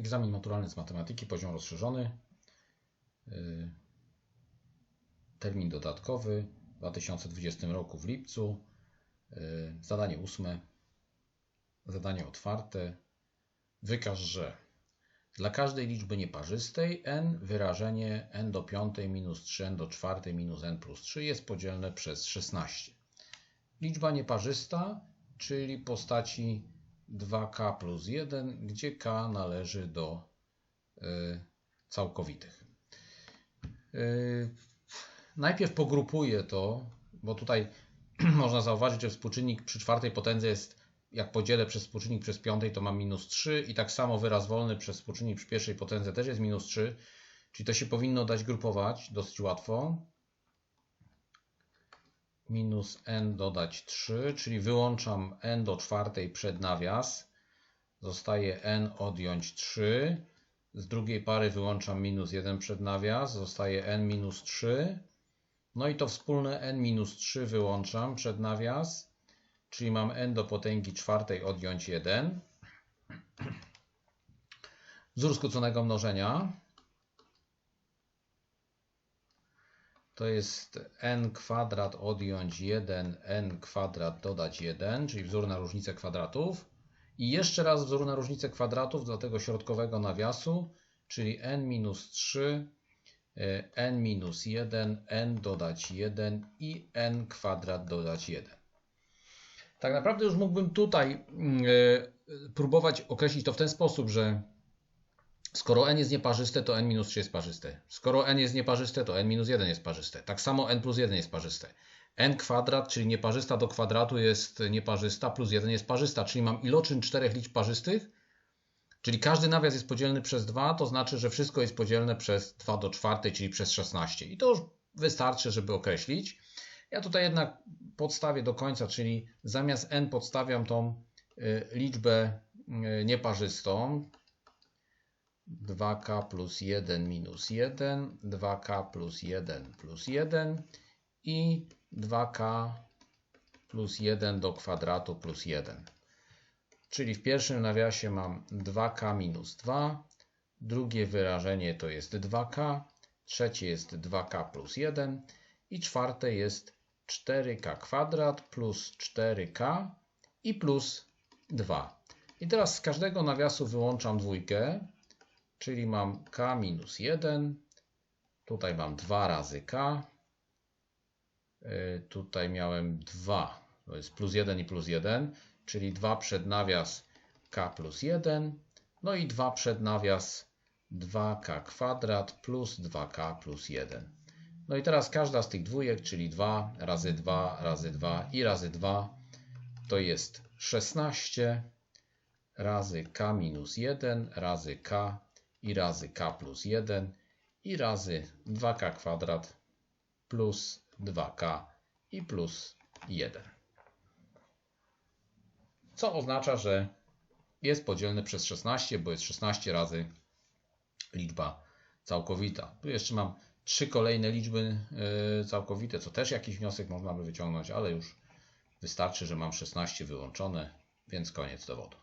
Egzamin maturalny z matematyki, poziom rozszerzony. Y, Termin dodatkowy w 2020 roku w lipcu. Y, Zadanie ósme. Zadanie otwarte. Wykaż, że dla każdej liczby nieparzystej n wyrażenie n do piątej minus 3n do czwartej minus n plus 3 jest podzielne przez 16. Liczba nieparzysta, czyli postaci 2k plus 1, gdzie k należy do y, całkowitych. Y, najpierw pogrupuję to, bo tutaj można zauważyć, że współczynnik przy czwartej potędze jest, jak podzielę przez współczynnik przez piątej, to mam minus 3 i tak samo wyraz wolny przez współczynnik przy pierwszej potędze też jest minus 3, czyli to się powinno dać grupować dosyć łatwo. Minus n dodać 3, czyli wyłączam n do czwartej przed nawias. Zostaje n odjąć 3. Z drugiej pary wyłączam minus 1 przed nawias. Zostaje n minus 3. No i to wspólne n minus 3 wyłączam przed nawias, czyli mam n do potęgi czwartej odjąć 1. Wzór skróconego mnożenia to jest n kwadrat odjąć 1, n kwadrat dodać 1, czyli wzór na różnicę kwadratów. I jeszcze raz wzór na różnicę kwadratów dla tego środkowego nawiasu, czyli n minus 3 n minus 1, n dodać 1 i n kwadrat dodać 1. Tak naprawdę już mógłbym tutaj y, próbować określić to w ten sposób, że skoro n jest nieparzyste, to n minus 3 jest parzyste. Skoro n jest nieparzyste, to n minus 1 jest parzyste. Tak samo n plus 1 jest parzyste. n kwadrat, czyli nieparzysta do kwadratu jest nieparzysta, plus 1 jest parzysta, czyli mam iloczyn czterech liczb parzystych, Czyli każdy nawias jest podzielny przez 2, to znaczy, że wszystko jest podzielne przez 2 do czwartej, czyli przez 16. I to już wystarczy, żeby określić. Ja tutaj jednak podstawię do końca, czyli zamiast n podstawiam tą y, liczbę y, nieparzystą. 2k plus 1 minus 1, 2k plus 1 plus 1 i 2k plus 1 do kwadratu plus 1. Czyli w pierwszym nawiasie mam 2k minus 2, drugie wyrażenie to jest 2k, trzecie jest 2k plus 1 i czwarte jest 4k kwadrat plus 4k i plus 2. I teraz z każdego nawiasu wyłączam dwójkę, czyli mam k minus 1, tutaj mam 2 razy k, y, tutaj miałem 2, to jest plus 1 i plus 1, czyli 2 przed nawias k plus 1, no i 2 przed nawias 2k kwadrat plus 2k plus 1. No i teraz każda z tych dwójek, czyli 2 razy 2 razy 2 i razy 2 to jest 16 razy k minus 1 razy k i razy k plus 1 i razy 2k kwadrat plus 2k i plus 1 co oznacza, że jest podzielny przez 16, bo jest 16 razy liczba całkowita. Tu jeszcze mam trzy kolejne liczby e, całkowite, co też jakiś wniosek można by wyciągnąć, ale już wystarczy, że mam 16 wyłączone, więc koniec dowodu.